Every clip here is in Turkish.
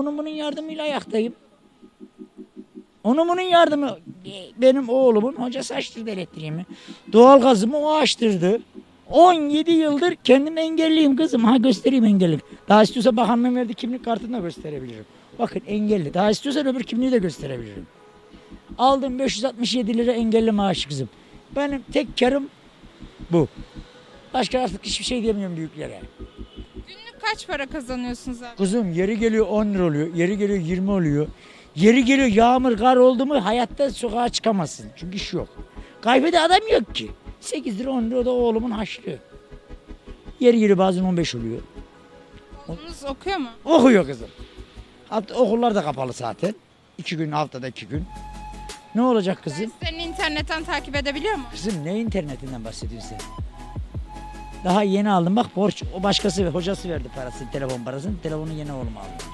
onun bunun yardımıyla ayaktayım. Onun bunun yardımı benim oğlumun hocası açtırdı elektriğimi. Doğalgazımı o açtırdı. 17 yıldır kendim engelliyim kızım. Ha göstereyim engelli. Daha istiyorsa bakanlığın verdiği kimlik kartını da gösterebilirim. Bakın engelli. Daha istiyorsan öbür kimliği de gösterebilirim. Aldım 567 lira engelli maaşı kızım. Benim tek karım bu. Başka artık hiçbir şey diyemiyorum büyüklere. Kaç para kazanıyorsunuz abi? Kızım yeri geliyor 10 lira oluyor. Yeri geliyor 20 oluyor. Yeri geliyor yağmur kar oldu mu hayatta sokağa çıkamazsın. Çünkü iş yok. Kaybede adam yok ki. 8 lira 10 lira da oğlumun haşlı. Yeri geliyor bazen 15 oluyor. Oğlunuz okuyor mu? Okuyor kızım. Hatta okullar da kapalı zaten. İki gün haftada iki gün. Ne olacak kızım? Derslerini internetten takip edebiliyor mu? Kızım ne internetinden bahsediyorsun sen? Daha yeni aldım bak borç o başkası hocası verdi parasını telefon parasını telefonu yeni oğlum aldı.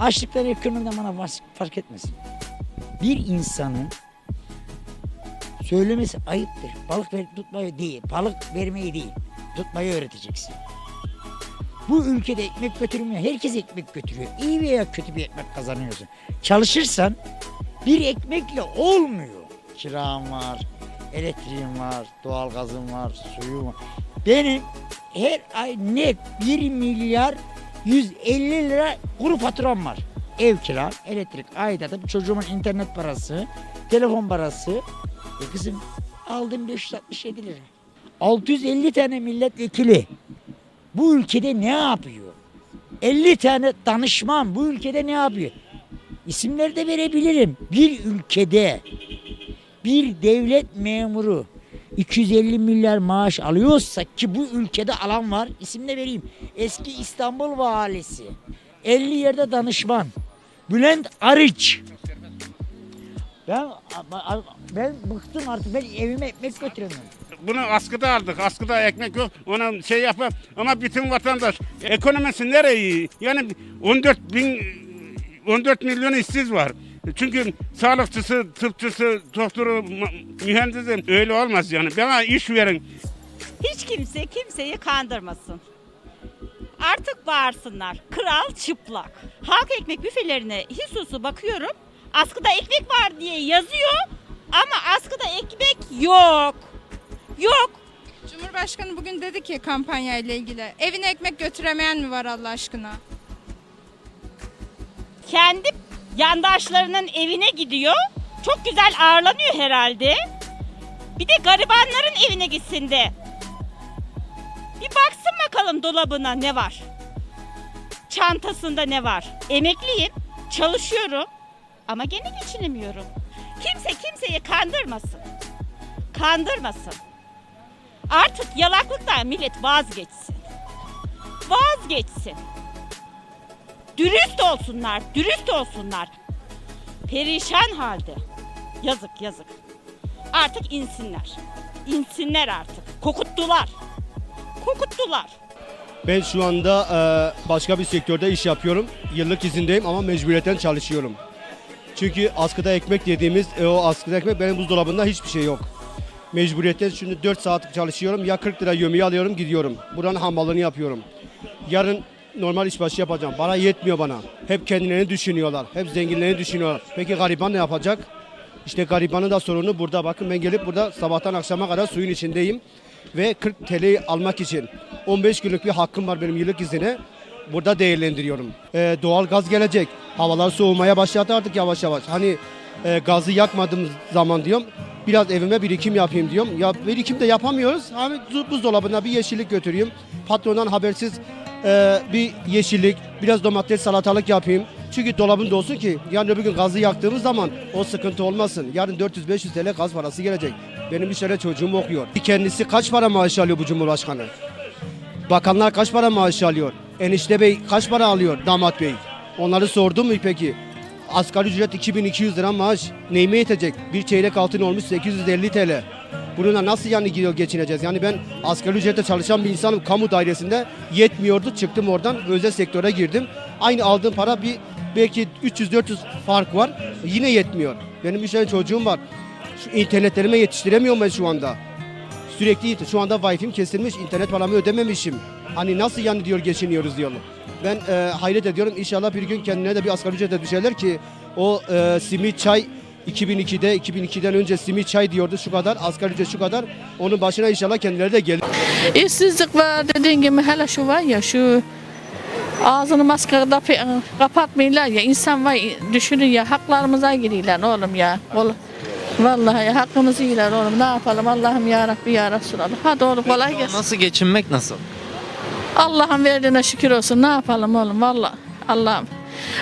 Açlıktan ekonomiden bana fark etmesin. Bir insanın söylemesi ayıptır. Balık ver, tutmayı değil, balık vermeyi değil, tutmayı öğreteceksin. Bu ülkede ekmek götürmüyor. Herkes ekmek götürüyor. İyi veya kötü bir ekmek kazanıyorsun. Çalışırsan bir ekmekle olmuyor. Kiram var, elektriğim var, doğalgazım var, suyum var. Benim her ay net 1 milyar 150 lira kuru faturam var. Ev kira, elektrik, aidatım, çocuğumun internet parası, telefon parası. E kızım aldım 567 lira. 650 tane milletvekili bu ülkede ne yapıyor? 50 tane danışman bu ülkede ne yapıyor? İsimleri de verebilirim. Bir ülkede bir devlet memuru 250 milyar maaş alıyorsa ki bu ülkede alan var isim de vereyim. Eski İstanbul valisi 50 yerde danışman Bülent Arıç ben ben bıktım artık ben evime ekmek götüremiyorum. Bunu askıda aldık. Askıda ekmek yok. Ona şey yapar. Ama bütün vatandaş ekonomisi nereye? Yani 14 bin 14 milyon işsiz var. Çünkü sağlıkçısı, tıpçısı, doktoru, mühendisi öyle olmaz yani. Bana iş verin. Hiç kimse kimseyi kandırmasın. Artık bağırsınlar. Kral çıplak. Halk ekmek büfelerine hisusu bakıyorum. Askıda ekmek var diye yazıyor ama askıda ekmek yok. Yok. Cumhurbaşkanı bugün dedi ki kampanya ile ilgili. Evine ekmek götüremeyen mi var Allah aşkına? Kendi yandaşlarının evine gidiyor. Çok güzel ağırlanıyor herhalde. Bir de garibanların evine gitsin de. Bir baksın bakalım dolabına ne var. Çantasında ne var. Emekliyim, çalışıyorum ama gene geçinemiyorum. Kimse kimseyi kandırmasın. Kandırmasın. Artık yalaklıktan millet vazgeçsin. Vazgeçsin. Dürüst olsunlar, dürüst olsunlar. Perişan halde. Yazık yazık. Artık insinler. İnsinler artık. Kokuttular. Kokuttular. Ben şu anda e, başka bir sektörde iş yapıyorum. Yıllık izindeyim ama mecburiyetten çalışıyorum. Çünkü askıda ekmek dediğimiz e, o askıda ekmek benim buzdolabında hiçbir şey yok. Mecburiyetten şimdi 4 saat çalışıyorum. Ya 40 lira yemeği alıyorum gidiyorum. Buranın hambalını yapıyorum. Yarın normal işbaşı yapacağım. Bana yetmiyor bana. Hep kendilerini düşünüyorlar. Hep zenginlerini düşünüyorlar. Peki gariban ne yapacak? İşte garibanın da sorunu burada. Bakın ben gelip burada sabahtan akşama kadar suyun içindeyim. Ve 40 TL'yi almak için 15 günlük bir hakkım var benim yıllık izine. Burada değerlendiriyorum. Ee, doğal gaz gelecek. Havalar soğumaya başladı artık yavaş yavaş. Hani e, gazı yakmadığım zaman diyorum biraz evime birikim yapayım diyorum. Ya birikim de yapamıyoruz. Hani bu- buzdolabına bir yeşillik götüreyim. Patrondan habersiz e, bir yeşillik, biraz domates salatalık yapayım. Çünkü dolabın dolsun ki yarın öbür gün gazı yaktığımız zaman o sıkıntı olmasın. Yarın 400-500 TL gaz parası gelecek. Benim bir tane çocuğum okuyor. Kendisi kaç para maaş alıyor bu Cumhurbaşkanı? Bakanlar kaç para maaş alıyor? Enişte bey kaç para alıyor damat bey? Onları sordum mu peki? Asgari ücret 2200 lira maaş. Neyime yetecek? Bir çeyrek altın olmuş 850 TL. Bununla nasıl yani gidiyor geçineceğiz? Yani ben asgari ücretle çalışan bir insanım. Kamu dairesinde yetmiyordu. Çıktım oradan özel sektöre girdim. Aynı aldığım para bir belki 300-400 fark var. Yine yetmiyor. Benim üç tane çocuğum var. Şu internetlerime yetiştiremiyorum ben şu anda. Sürekli şu anda Wi-Fi'm kesilmiş, internet paramı ödememişim. Hani nasıl yani diyor geçiniyoruz diyorlar. Ben e, hayret ediyorum. İnşallah bir gün kendine de bir asgari ücrete düşerler ki o e, simit çay 2002'de 2002'den önce simit çay diyordu şu kadar asgari ücret şu kadar. Onun başına inşallah kendileri de gelir. İşsizlik var dediğin gibi hele şu var ya şu ağzını maskarada pe- kapatmıyorlar ya insan var düşünün ya haklarımıza giriyorlar oğlum ya. Oğlum. Vallahi ya, hakkımızı yiyorlar oğlum ne yapalım Allah'ım ya Rabbi ya Resulallah. Hadi oğlum kolay gelsin. Nasıl geçinmek nasıl? Allah'ın verdiğine şükür olsun ne yapalım oğlum vallahi Allah'ım.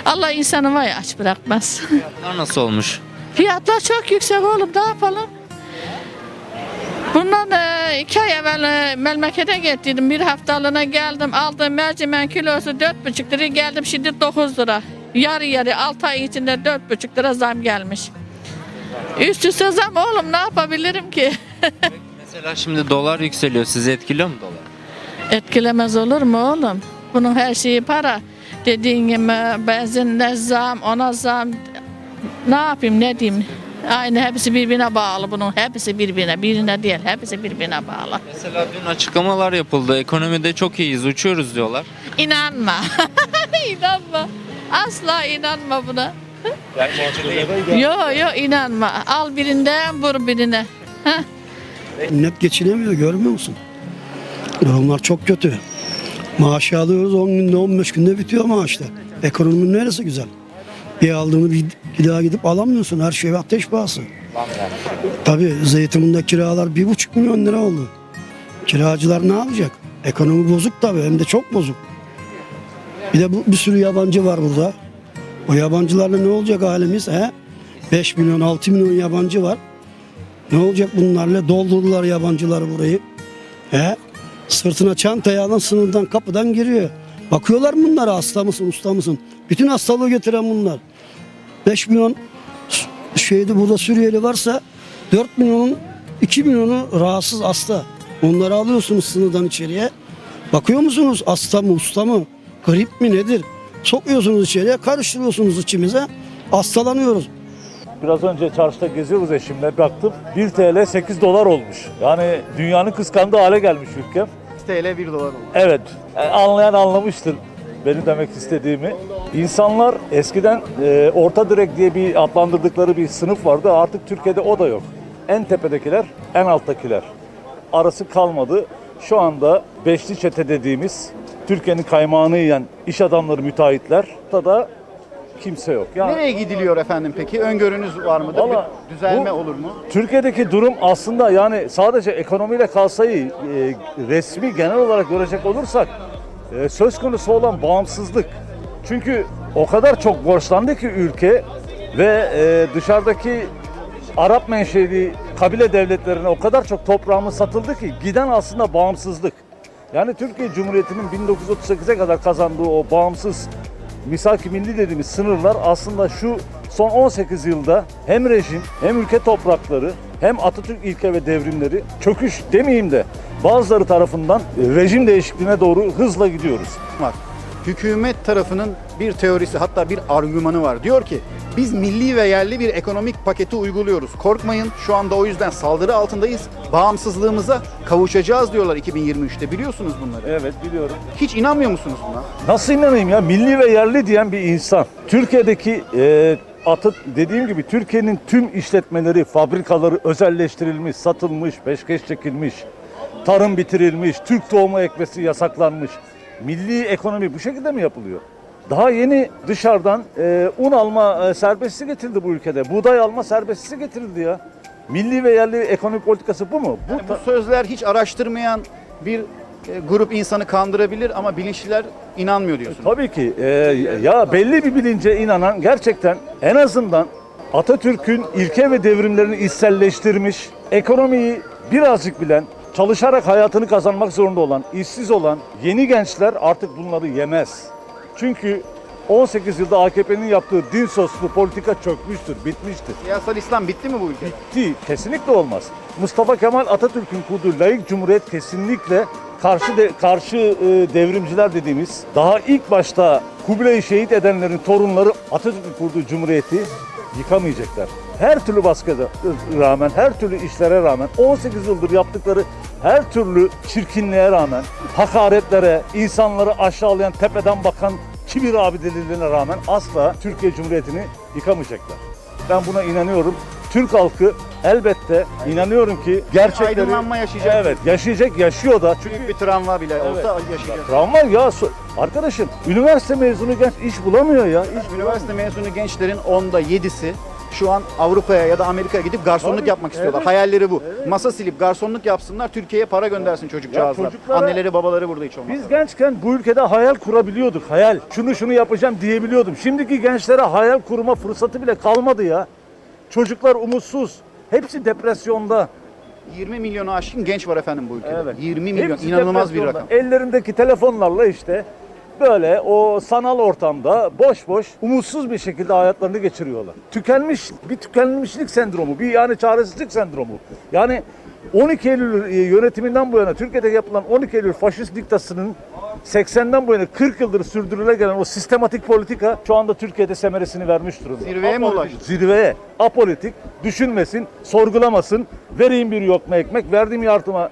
Allah insanı var ya aç bırakmaz. Fiyatlar nasıl olmuş? Fiyatlar çok yüksek oğlum ne yapalım? Bundan e, iki ay evvel e, memlekete gittiydim. Bir haftalığına geldim. Aldım mercimek kilosu dört buçuk lira. Geldim şimdi 9 lira. Yarı yarı altı ay içinde dört buçuk lira zam gelmiş. Üst üste zam oğlum ne yapabilirim ki? Mesela şimdi dolar yükseliyor. Sizi etkiliyor mu dolar? Etkilemez olur mu oğlum? Bunun her şeyi para. Dediğin gibi benzinle zam, ona zam. Ne yapayım ne diyeyim? Aynı hepsi birbirine bağlı bunun. Hepsi birbirine, birine değil. Hepsi birbirine bağlı. Mesela dün açıklamalar yapıldı. Ekonomide çok iyiyiz, uçuyoruz diyorlar. İnanma. inanma. Asla inanma buna. Yo yo inanma. Al birinden vur birine. Heh. Net geçinemiyor görmüyor musun? Durumlar çok kötü. Maaşı alıyoruz 10 günde 15 günde bitiyor maaşlar. Ekonominin neresi güzel? Bir aldığını bir, bir daha gidip alamıyorsun. Her şey ateş pahası. Tabii Zeytinburnu'nda kiralar bir buçuk milyon lira oldu. Kiracılar ne yapacak? Ekonomi bozuk tabii hem de çok bozuk. Bir de bu, bir sürü yabancı var burada. O yabancılarla ne olacak halimiz? He? 5 milyon 6 milyon yabancı var. Ne olacak bunlarla? Doldurdular yabancıları burayı. He? Sırtına çantayı alan sınırdan kapıdan giriyor. Bakıyorlar bunlara hasta mısın usta mısın? Bütün hastalığı getiren bunlar. 5 milyon şeyde burada Suriyeli varsa 4 milyonun 2 milyonu rahatsız hasta. Onları alıyorsunuz sınırdan içeriye. Bakıyor musunuz hasta mı usta mı? Grip mi nedir? Sokuyorsunuz içeriye karıştırıyorsunuz içimize. Hastalanıyoruz. Biraz önce çarşıda geziyoruz eşimle baktım 1 TL 8 dolar olmuş. Yani dünyanın kıskandığı hale gelmiş ülkem. TL 1 dolar oldu. Evet e, anlayan anlamıştır benim demek istediğimi. İnsanlar eskiden e, orta direk diye bir adlandırdıkları bir sınıf vardı artık Türkiye'de o da yok. En tepedekiler en alttakiler. Arası kalmadı. Şu anda beşli çete dediğimiz Türkiye'nin kaymağını yiyen iş adamları müteahhitler da kimse yok. Yani Nereye gidiliyor efendim peki? Öngörünüz var mıdır? Valla Bir düzelme bu- olur mu? Türkiye'deki durum aslında yani sadece ekonomiyle kalsayı e, resmi genel olarak görecek olursak e, söz konusu olan bağımsızlık. Çünkü o kadar çok borçlandı ki ülke ve e, dışarıdaki Arap menşeli kabile devletlerine o kadar çok toprağımız satıldı ki giden aslında bağımsızlık. Yani Türkiye Cumhuriyeti'nin 1938'e kadar kazandığı o bağımsız misak-ı milli dediğimiz sınırlar aslında şu son 18 yılda hem rejim hem ülke toprakları hem Atatürk ilke ve devrimleri çöküş demeyeyim de bazıları tarafından e, rejim değişikliğine doğru hızla gidiyoruz. Var. Hükümet tarafının bir teorisi hatta bir argümanı var. Diyor ki biz milli ve yerli bir ekonomik paketi uyguluyoruz. Korkmayın şu anda o yüzden saldırı altındayız. Bağımsızlığımıza kavuşacağız diyorlar 2023'te. Biliyorsunuz bunları. Evet biliyorum. Hiç inanmıyor musunuz buna? Nasıl inanayım ya milli ve yerli diyen bir insan. Türkiye'deki e, atı dediğim gibi Türkiye'nin tüm işletmeleri, fabrikaları özelleştirilmiş, satılmış, peşkeş çekilmiş, tarım bitirilmiş, Türk doğumu ekmesi yasaklanmış. Milli ekonomi bu şekilde mi yapılıyor? Daha yeni dışarıdan e, un alma e, serbestisi getirildi bu ülkede. Buğday alma serbestisi getirildi ya. Milli ve yerli ekonomi politikası bu mu? Bu Yani bu sözler hiç araştırmayan bir e, grup insanı kandırabilir ama bilinçliler inanmıyor diyorsunuz. Tabii ki. Ee, ya belli bir bilince inanan gerçekten en azından Atatürk'ün ilke ve devrimlerini içselleştirmiş, ekonomiyi birazcık bilen, çalışarak hayatını kazanmak zorunda olan, işsiz olan yeni gençler artık bunları yemez. Çünkü 18 yılda AKP'nin yaptığı din soslu politika çökmüştür, bitmiştir. Siyasal İslam bitti mi bu ülkede? Bitti. Kesinlikle olmaz. Mustafa Kemal Atatürk'ün kurduğu layık cumhuriyet kesinlikle karşı de, karşı e, devrimciler dediğimiz daha ilk başta Kubilay'ı şehit edenlerin torunları Atatürk'ün kurduğu cumhuriyeti yıkamayacaklar. Her türlü baskıda rağmen, her türlü işlere rağmen, 18 yıldır yaptıkları her türlü çirkinliğe rağmen, hakaretlere, insanları aşağılayan, tepeden bakan kibir abidelerine rağmen asla Türkiye Cumhuriyeti'ni yıkamayacaklar. Ben buna inanıyorum. Türk halkı elbette inanıyorum ki gerçekleri... Aydınlanma yaşayacak. Evet yaşayacak, yaşıyor da. Çünkü Büyük bir travma bile olsa yaşayacak. Travma ya. Arkadaşım üniversite mezunu genç iş bulamıyor ya. İş Üniversite mezunu gençlerin onda 7'si şu an Avrupa'ya ya da Amerika'ya gidip garsonluk Tabii, yapmak istiyorlar. evet. Hayalleri bu. Masa silip garsonluk yapsınlar, Türkiye'ye para göndersin çocukcağızlar. çocuklara- Anneleri babaları burada hiç olmaz. Biz gençken bu ülkede hayal kurabiliyorduk. Hayal. Şunu şunu yapacağım diyebiliyordum. Şimdiki gençlere hayal kurma fırsatı bile kalmadı ya. Çocuklar umutsuz. Hepsi depresyonda. 20 milyonu aşkın genç var efendim bu ülkede. Evet. 20 milyon Hepsi inanılmaz bir depresyonda. rakam. Ellerindeki telefonlarla işte böyle o sanal ortamda boş boş umutsuz bir şekilde hayatlarını geçiriyorlar. Tükenmiş bir tükenmişlik sendromu, bir yani çaresizlik sendromu. Yani 12 Eylül e, yönetiminden bu yana Türkiye'de yapılan 12 Eylül faşist diktasının 80'den bu yana 40 yıldır sürdürüle gelen o sistematik politika şu anda Türkiye'de semeresini vermiş durumda. Zirveye mi ulaştı? Zirveye. Apolitik, düşünmesin, sorgulamasın, vereyim bir lokma ekmek, verdiğim yardıma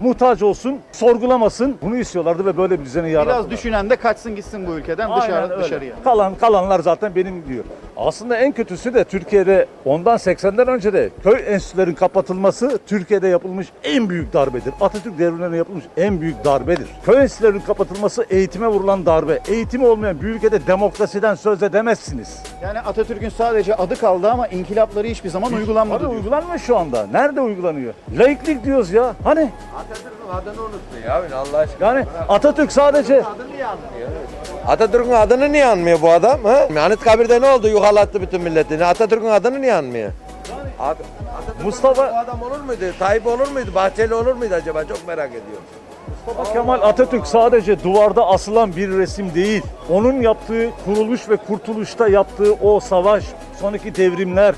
muhtaç olsun, sorgulamasın. Bunu istiyorlardı ve böyle bir düzeni yarattılar. Biraz düşünen de kaçsın gitsin bu ülkeden Aynen dışarı, öyle. dışarıya. Kalan kalanlar zaten benim diyor. Aslında en kötüsü de Türkiye'de ondan 80'den önce de köy enstitülerin kapatılması Türkiye'de yapılmış en büyük darbedir. Atatürk devrimlerine yapılmış en büyük darbedir. Köy enstitülerin kapatılması eğitime vurulan darbe. Eğitimi olmayan bir ülkede demokrasiden söz edemezsiniz. Yani Atatürk'ün sadece adı kaldı ama inkılapları hiçbir zaman uygulanmadı. Diyor. uygulanmıyor şu anda. Nerede uygulanıyor? Laiklik diyoruz ya. Hani Atatürk'ün adını unuttu ya abi Allah aşkına. yani Atatürk sadece Adını niye anmıyor? Atatürk'ün adını niye anmıyor bu adam? Ha? Anıtkabir'de ne oldu? Yuhalattı bütün milletini. Atatürk'ün adını niye anmıyor? Atatürk'ün Mustafa- bu adam olur muydu? Tayyip olur muydu? Bahçeli olur muydu acaba? Çok merak ediyorum. Mustafa Kemal Atatürk sadece duvarda asılan bir resim değil. Onun yaptığı kuruluş ve kurtuluşta yaptığı o savaş, sonraki devrimler,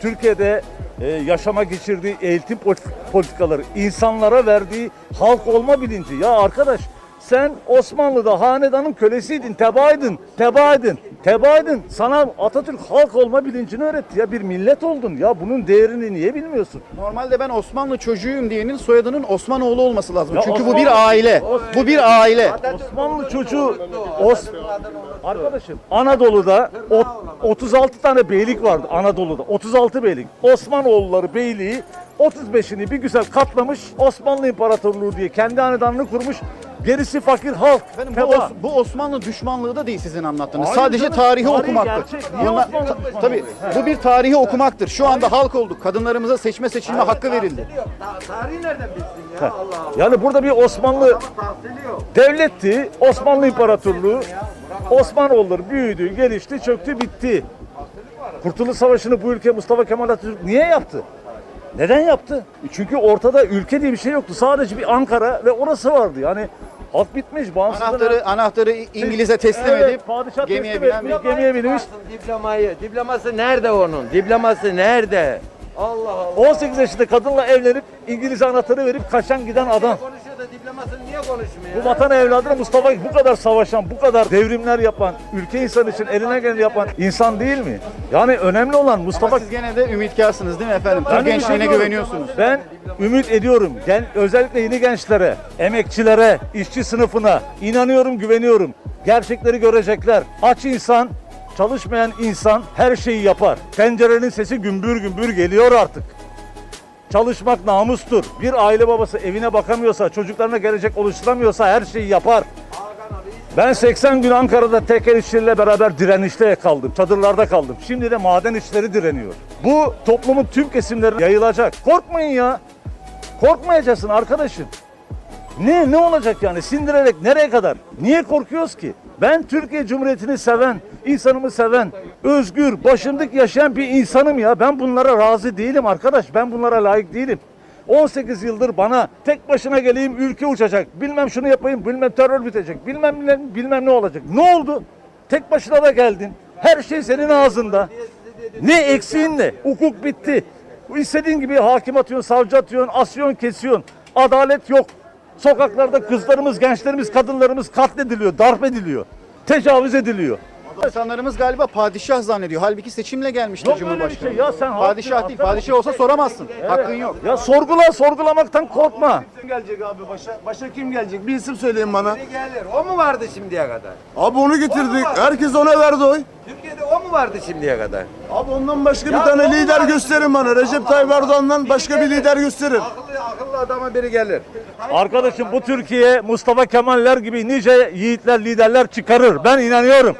Türkiye'de e, yaşama geçirdiği eğitim politi- politikaları, insanlara verdiği halk olma bilinci. Ya arkadaş sen Osmanlı'da hanedanın kölesiydin, tebaydın, tebaydın, tebaydın. Sana Atatürk halk olma bilincini öğretti ya bir millet oldun. Ya bunun değerini niye bilmiyorsun? Normalde ben Osmanlı çocuğuyum diyenin soyadının Osmanoğlu olması lazım. Ya Çünkü Osman- bu bir aile. Bu bir aile. Osmanlı çocuğu Os Arkadaşım Anadolu'da ot- 36 tane beylik vardı Anadolu'da. 36 beylik. Osmanoğulları beyliği 35'ini bir güzel katlamış Osmanlı İmparatorluğu diye kendi hanedanını kurmuş. Gerisi fakir halk. Efendim, bu. Os- bu Osmanlı düşmanlığı da değil sizin anlattığınız. Hayır Sadece canım, tarihi tarihi okumaktır. gerçek. Niye Onlar- Osmanlı ta- düşmanlığı? tabii bu bir tarihi okumaktır. Şu anda halk olduk. Kadınlarımıza seçme seçilme hakkı verildi. Tahsili yok. Ta- tarihi nereden bilsin ya? Allah Allah. Yani burada bir Osmanlı Tahsili yok. devletti. Osmanlı İmparatorluğu. Osmanoğulları büyüdü, gelişti, çöktü, bitti. Kurtuluş Savaşı'nı bu ülke Mustafa Kemal Atatürk niye yaptı? Neden yaptı? Çünkü ortada ülke diye bir şey yoktu. Sadece bir Ankara ve orası vardı. Yani halk bitmiş. Anahtarı anahtarı İngiliz'e teslim Evet, edip padişah gemiye teslim binen etmiş, bir gemiye binmiş. Diplomayı. Diploması nerede onun? Diploması nerede? Allah Allah. 18 yaşında kadınla evlenip İngiliz anahtarı verip kaçan giden adam. Diplomasını niye konuşmuyor? Bu vatan evladına Mustafa bu kadar savaşan, bu kadar devrimler yapan, ülke insanı için eline geleni yapan insan değil mi? Yani önemli olan Mustafa Ama siz gene de ümitkarsınız değil mi efendim? Ben Türk gençliğine inanıyorum. güveniyorsunuz. Ben ümit ediyorum. Gen, özellikle yeni gençlere, emekçilere, işçi sınıfına inanıyorum, güveniyorum. Gerçekleri görecekler. Aç insan, çalışmayan insan her şeyi yapar. Tencerenin sesi gümbür gümbür geliyor artık. Çalışmak namustur. Bir aile babası evine bakamıyorsa, çocuklarına gelecek oluşturamıyorsa her şeyi yapar. Ben 80 gün Ankara'da tekel işçileriyle beraber direnişte kaldım. Çadırlarda kaldım. Şimdi de maden işçileri direniyor. Bu toplumun tüm kesimlerine yayılacak. Korkmayın ya. Korkmayacaksın arkadaşım. Ne ne olacak yani sindirerek nereye kadar? Niye korkuyoruz ki? Ben Türkiye Cumhuriyeti'ni seven, insanımı seven, özgür, başımdık yaşayan bir insanım ya. Ben bunlara razı değilim arkadaş. Ben bunlara layık değilim. 18 yıldır bana tek başına geleyim ülke uçacak. Bilmem şunu yapayım, bilmem terör bitecek. Bilmem bilmem, bilmem ne olacak. Ne oldu? Tek başına da geldin. Her şey senin ağzında. Ne eksiğin ne? Hukuk bitti. İstediğin gibi hakim atıyorsun, savcı atıyorsun, asıyorsun, kesiyorsun. Adalet yok. Sokaklarda kızlarımız, gençlerimiz, kadınlarımız katlediliyor, darp ediliyor. tecavüz ediliyor. İnsanlarımız galiba padişah zannediyor. Halbuki seçimle gelmiştir Yok öyle bir Cumhurbaşkanı. şey ya sen Padişah değil. Padişah olsa soramazsın. Hakkın yok. Ya sorgula sorgulamaktan korkma. Kim gelecek abi başa? Başa kim gelecek? Bir isim söyleyin bana. Gelir. O mu vardı şimdiye kadar? Abi onu getirdik. Herkes ona verdi oy. Türkiye'de o mu vardı şimdiye kadar? Abi ondan başka bir tane lider gösterin bana. Recep Tayyip Erdoğan'dan başka bir lider gösterin. Adama biri gelir. Arkadaşım bu Türkiye Mustafa Kemaller gibi nice yiğitler, liderler çıkarır. Ben inanıyorum.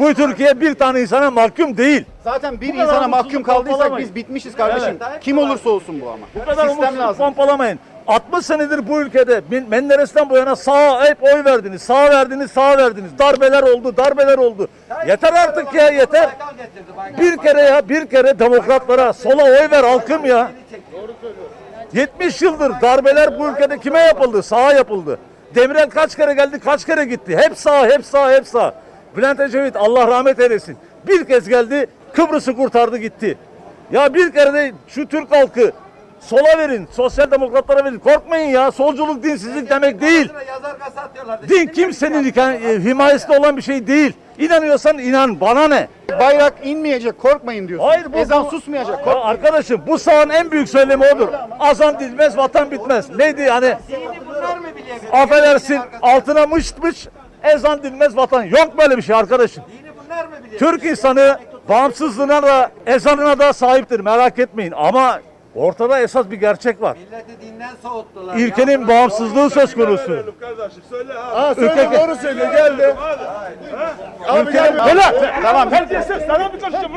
Bu Türkiye bir tane insana mahkum değil. Zaten bir insana mahkum kaldıysak biz bitmişiz kardeşim. Kim olursa olsun bu ama. Bu kadar Sistem umutsuzluk lazım. pompalamayın. 60 senedir bu ülkede Men- Menderes'ten bu yana sağa hep oy verdiniz, sağ verdiniz, sağ verdiniz. Darbeler oldu, darbeler oldu. Yeter artık ya yeter. Bir kere ya bir kere demokratlara sola oy ver halkım ya. 70 yıldır darbeler bu ülkede kime yapıldı? Sağa yapıldı. Demirel kaç kere geldi, kaç kere gitti. Hep sağ, hep sağ, hep sağ. Bülent Ecevit Allah rahmet eylesin. Bir kez geldi, Kıbrıs'ı kurtardı gitti. Ya bir kere de şu Türk halkı sola verin, sosyal demokratlara verin. Korkmayın ya, solculuk dinsizlik demek değil. Din kimsenin hika- e, himayesinde olan bir şey değil. İnanıyorsan inan, bana ne? Bayrak inmeyecek korkmayın diyorsun. Hayır, bu- Ezan bu- susmayacak. Ya korkmayın. arkadaşım bu sağın en büyük söylemi odur. Azan dilmez, vatan bitmez. Neydi hani? Affedersin altına mışt mış ezan dinmez vatan. Yok böyle bir şey arkadaşım. Türk insanı bağımsızlığına da ezanına da sahiptir merak etmeyin. Ama ortada esas bir gerçek var. Milleti dinden soğuttular. Ülkenin bağımsızlığı söz konusu. Kardeşim söyle ha. Ha, söyle, doğru söyle geldi. Abi Ülkenin... Böyle! Tamam. Herkes sana mı konuşuyor?